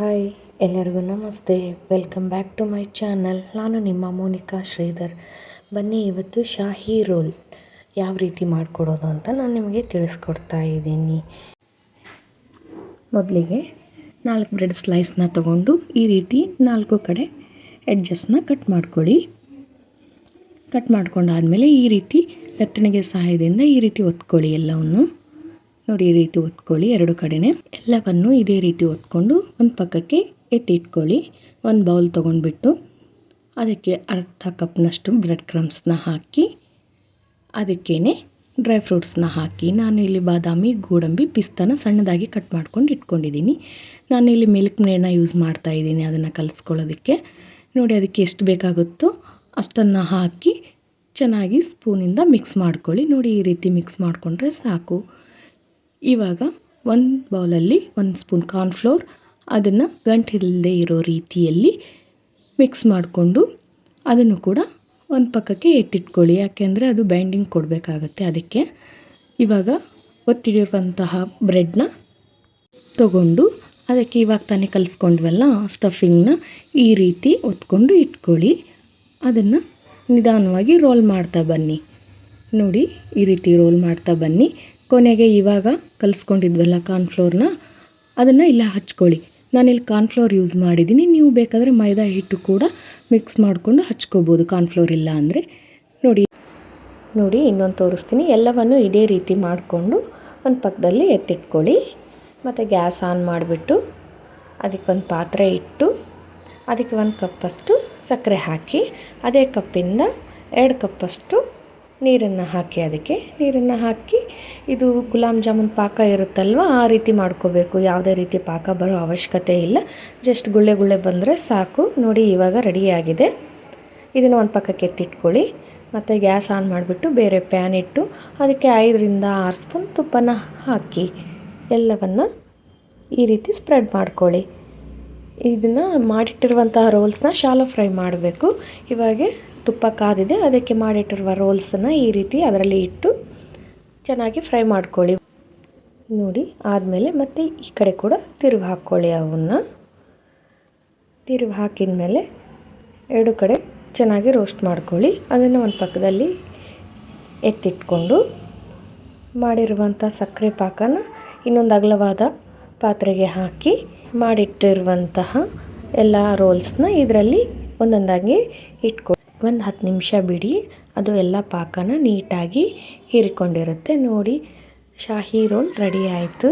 Hi, ಎಲ್ಲರಿಗೂ ನಮಸ್ತೆ. Welcome back to my channel ನಾನು ನಿಮ್ಮ ಮೋನಿಕಾ ಶ್ರೀಧರ್. ಬನ್ನಿ, ಇವತ್ತು ಶಾಹಿ ರೋಲ್ ಯಾವ ರೀತಿ ಮಾಡಿಕೊಡೋದು ಅಂತ ನಾನು ನಿಮಗೆ ತಿಳಿಸ್ಕೊಡ್ತಾ ಇದ್ದೀನಿ. ಮೊದಲಿಗೆ ನಾಲ್ಕು ಬ್ರೆಡ್ ಸ್ಲೈಸ್ನ ತಗೊಂಡು ಈ ರೀತಿ ನಾಲ್ಕು ಕಡೆ ಎಡ್ಜಸ್ಟ್ನ ಕಟ್ ಮಾಡ್ಕೊಳ್ಳಿ. ಕಟ್ ಮಾಡ್ಕೊಂಡಾದಮೇಲೆ ಈ ರೀತಿ ಲತ್ತಣಿಗೆ ಸಹಾಯದಿಂದ ಈ ರೀತಿ ಒತ್ಕೊಳ್ಳಿ ಎಲ್ಲವನ್ನು. ನೋಡಿ ಈ ರೀತಿ ಒತ್ಕೊಳ್ಳಿ, ಎರಡು ಕಡೆನೇ. ಎಲ್ಲವನ್ನು ಇದೇ ರೀತಿ ಒತ್ಕೊಂಡು ಒಂದು ಪಕ್ಕಕ್ಕೆ ಎತ್ತಿಟ್ಕೊಳ್ಳಿ. ಒಂದು ಬೌಲ್ ತೊಗೊಂಡ್ಬಿಟ್ಟು ಅದಕ್ಕೆ ಅರ್ಧ ಕಪ್ನಷ್ಟು ಬ್ರೆಡ್ ಕ್ರಮ್ಸ್ನ ಹಾಕಿ ಅದಕ್ಕೇ ಡ್ರೈ ಫ್ರೂಟ್ಸ್ನ ಹಾಕಿ. ನಾನು ಇಲ್ಲಿ ಬಾದಾಮಿ, ಗೋಡಂಬಿ, ಪಿಸ್ತಾನ ಸಣ್ಣದಾಗಿ ಕಟ್ ಮಾಡ್ಕೊಂಡು ಇಟ್ಕೊಂಡಿದ್ದೀನಿ. ನಾನು ಇಲ್ಲಿ ಮಿಲ್ಕ್ ಮೇಡನ್ನ ಯೂಸ್ ಮಾಡ್ತಾ ಇದ್ದೀನಿ ಅದನ್ನು ಕಲಿಸ್ಕೊಳ್ಳೋದಕ್ಕೆ. ನೋಡಿ ಅದಕ್ಕೆ ಎಷ್ಟು ಬೇಕಾಗುತ್ತೋ ಅಷ್ಟನ್ನು ಹಾಕಿ ಚೆನ್ನಾಗಿ ಸ್ಪೂನಿಂದ ಮಿಕ್ಸ್ ಮಾಡ್ಕೊಳ್ಳಿ. ನೋಡಿ ಈ ರೀತಿ ಮಿಕ್ಸ್ ಮಾಡಿಕೊಂಡ್ರೆ ಸಾಕು. ಇವಾಗ ಒಂದು ಬೌಲಲ್ಲಿ ಒಂದು ಸ್ಪೂನ್ ಕಾರ್ನ್ಫ್ಲೋರ್, ಅದನ್ನು ಗಂಟಿಲ್ಲದೆ ಇರೋ ರೀತಿಯಲ್ಲಿ ಮಿಕ್ಸ್ ಮಾಡಿಕೊಂಡು ಅದನ್ನು ಕೂಡ ಒಂದು ಪಕ್ಕಕ್ಕೆ ಎತ್ತಿಟ್ಕೊಳ್ಳಿ. ಯಾಕೆಂದರೆ ಅದು ಬೈಂಡಿಂಗ್ ಕೊಡಬೇಕಾಗತ್ತೆ ಅದಕ್ಕೆ. ಇವಾಗ ಒತ್ತಿಡಿರುವಂತಹ ಬ್ರೆಡ್ನ ತಗೊಂಡು ಅದಕ್ಕೆ ಇವಾಗ ತಾನೇ ಕಲಿಸ್ಕೊಂಡ್ವಲ್ಲ ಸ್ಟಫಿಂಗ್ನ ಈ ರೀತಿ ಒತ್ಕೊಂಡು ಇಟ್ಕೊಳ್ಳಿ. ಅದನ್ನು ನಿಧಾನವಾಗಿ ರೋಲ್ ಮಾಡ್ತಾ ಬನ್ನಿ. ನೋಡಿ, ಈ ರೀತಿ ರೋಲ್ ಮಾಡ್ತಾ ಬನ್ನಿ. ಕೊನೆಗೆ ಇವಾಗ ಕಲಿಸ್ಕೊಂಡಿದ್ವಲ್ಲ ಕಾರ್ನ್ಫ್ಲೋರ್ನ ಅದನ್ನು ಇಲ್ಲ, ಹಚ್ಕೊಳ್ಳಿ. ನಾನಿಲ್ಲಿ ಕಾರ್ನ್ಫ್ಲೋರ್ ಯೂಸ್ ಮಾಡಿದ್ದೀನಿ. ನೀವು ಬೇಕಾದರೆ ಮೈದಾ ಹಿಟ್ಟು ಕೂಡ ಮಿಕ್ಸ್ ಮಾಡಿಕೊಂಡು ಹಚ್ಕೋಬೋದು ಕಾರ್ನ್ಫ್ಲೋರ್ ಇಲ್ಲ ಅಂದರೆ. ನೋಡಿ. ನೋಡಿ, ಇನ್ನೊಂದು ತೋರಿಸ್ತೀನಿ. ಎಲ್ಲವನ್ನು ಇದೇ ರೀತಿ ಮಾಡಿಕೊಂಡು ಒಂದು ಪಕ್ಕದಲ್ಲಿ ಎತ್ತಿಟ್ಕೊಳ್ಳಿ. ಮತ್ತು ಗ್ಯಾಸ್ ಆನ್ ಮಾಡಿಬಿಟ್ಟು ಅದಕ್ಕೆ ಒಂದು ಪಾತ್ರೆ ಇಟ್ಟು ಅದಕ್ಕೆ ಒಂದು ಕಪ್ಪಷ್ಟು ಸಕ್ಕರೆ ಹಾಕಿ, ಅದೇ ಕಪ್ಪಿಂದ ಎರಡು ಕಪ್ಪಷ್ಟು ನೀರನ್ನು ಹಾಕಿ, ಅದಕ್ಕೆ ನೀರನ್ನು ಹಾಕಿ ಇದು ಗುಲಾಬ್ ಜಾಮೂನ್ ಪಾಕ ಇರುತ್ತಲ್ವ? ಆ ರೀತಿ ಮಾಡ್ಕೋಬೇಕು. ಯಾವುದೇ ರೀತಿ ಪಾಕ ಬರೋ ಅವಶ್ಯಕತೆ ಇಲ್ಲ. ಜಸ್ಟ್ ಗುಳ್ಳೆ ಗುಳ್ಳೆ ಬಂದರೆ ಸಾಕು. ನೋಡಿ, ಇವಾಗ ರೆಡಿಯಾಗಿದೆ ಇದನ್ನು ಒಂದು ಪಕ್ಕಕ್ಕೆ ಎತ್ತಿಟ್ಕೊಳ್ಳಿ. ಮತ್ತು ಗ್ಯಾಸ್ ಆನ್ ಮಾಡಿಬಿಟ್ಟು ಬೇರೆ ಪ್ಯಾನ್ ಇಟ್ಟು ಅದಕ್ಕೆ ಐದರಿಂದ ಆರು ಸ್ಪೂನ್ ತುಪ್ಪನ ಹಾಕಿ ಎಲ್ಲವನ್ನು ಈ ರೀತಿ ಸ್ಪ್ರೆಡ್ ಮಾಡ್ಕೊಳ್ಳಿ. ಇದನ್ನು ಮಾಡಿಟ್ಟಿರುವಂತಹ ರೋಲ್ಸ್ನ ಶಾಲೋ ಫ್ರೈ ಮಾಡಬೇಕು. ಇವಾಗೆ ತುಪ್ಪ ಕಾದಿದೆ. ಅದಕ್ಕೆ ಮಾಡಿಟ್ಟಿರುವ ರೋಲ್ಸನ್ನು ಈ ರೀತಿ ಅದರಲ್ಲಿ ಇಟ್ಟು ಚೆನ್ನಾಗಿ ಫ್ರೈ ಮಾಡ್ಕೊಳ್ಳಿ. ನೋಡಿ, ಆದಮೇಲೆ ಮತ್ತೆ ಈ ಕಡೆ ಕೂಡ ತಿರುವು ಹಾಕ್ಕೊಳ್ಳಿ ಅವನ್ನ. ತಿರುವು ಹಾಕಿದ ಮೇಲೆ ಎರಡು ಕಡೆ ಚೆನ್ನಾಗಿ ರೋಸ್ಟ್ ಮಾಡ್ಕೊಳ್ಳಿ. ಅದನ್ನು ಒಂದು ಪಕ್ಕದಲ್ಲಿ ಎತ್ತಿಟ್ಕೊಂಡು ಮಾಡಿರುವಂಥ ಸಕ್ಕರೆ ಪಾಕನ ಇನ್ನೊಂದು ಅಗಲವಾದ ಪಾತ್ರೆಗೆ ಹಾಕಿ ಮಾಡಿಟ್ಟಿರುವಂತಹ ಎಲ್ಲ ರೋಲ್ಸ್ನ ಇದರಲ್ಲಿ ಒಂದೊಂದಾಗಿ ಇಟ್ಕೊ ಒಂದು ಹತ್ತು ನಿಮಿಷ ಬಿಡಿ. ಅದು ಎಲ್ಲ ಪಾಕನ ನೀಟಾಗಿ ಹೀರಿಕೊಂಡಿರುತ್ತೆ. ನೋಡಿ, ಶಾಹಿ ರೋಲ್ ರೆಡಿ ಆಯಿತು.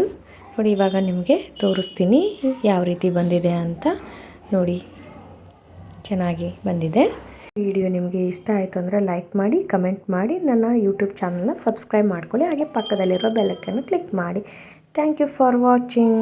ನೋಡಿ, ಇವಾಗ ನಿಮಗೆ ತೋರಿಸ್ತೀನಿ ಯಾವ ರೀತಿ ಬಂದಿದೆ ಅಂತ. ನೋಡಿ, ಚೆನ್ನಾಗಿ ಬಂದಿದೆ. ವಿಡಿಯೋ ನಿಮಗೆ ಇಷ್ಟ ಆಯಿತು ಅಂದರೆ ಲೈಕ್ ಮಾಡಿ, ಕಮೆಂಟ್ ಮಾಡಿ, ನನ್ನ ಯೂಟ್ಯೂಬ್ ಚಾನಲ್ನ ಸಬ್ಸ್ಕ್ರೈಬ್ ಮಾಡ್ಕೊಳ್ಳಿ. ಹಾಗೆ ಪಕ್ಕದಲ್ಲಿರೋ ಬೆಲ್ಲಕ್ಕನ್ನು ಕ್ಲಿಕ್ ಮಾಡಿ. Thank you for watching.